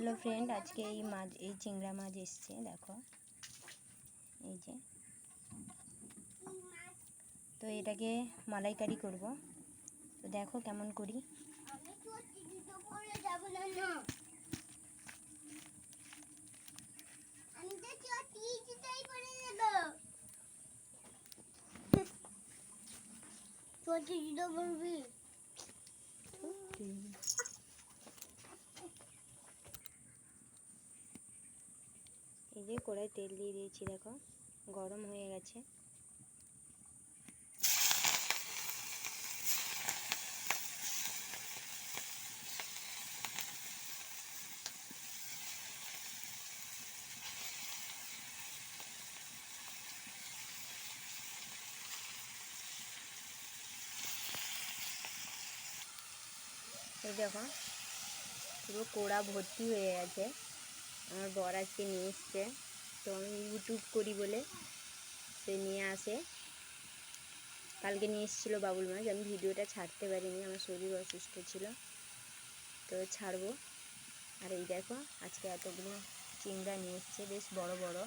Hello friend আজকে এই মাছ, এই চিংড়া মাছ এসছে, দেখো। এই যে। তো এটাকে মালাইকারি করব। তো দেখো কেমন করি। টিভিতে যে কড়াই তেল দিয়ে দিয়েছি, দেখো, গরম হয়ে গেছে। দেখো, পুরো কোড়া ভর্তি হয়ে গেছে। আমার বর আজকে নিয়ে এসছে। তো আমি ইউটিউব করি বলে সে নিয়ে আসে। কালকে নিয়ে এসেছিল বাবুল মাছ। আমি ভিডিওটা ছাড়তে পারিনি, আমার শরীর অসুস্থ ছিল। তো ছাড়বো। আর এই দেখো, আজকে এতগুলো চিংড়া নিয়ে এসছে, বেশ বড় বড়।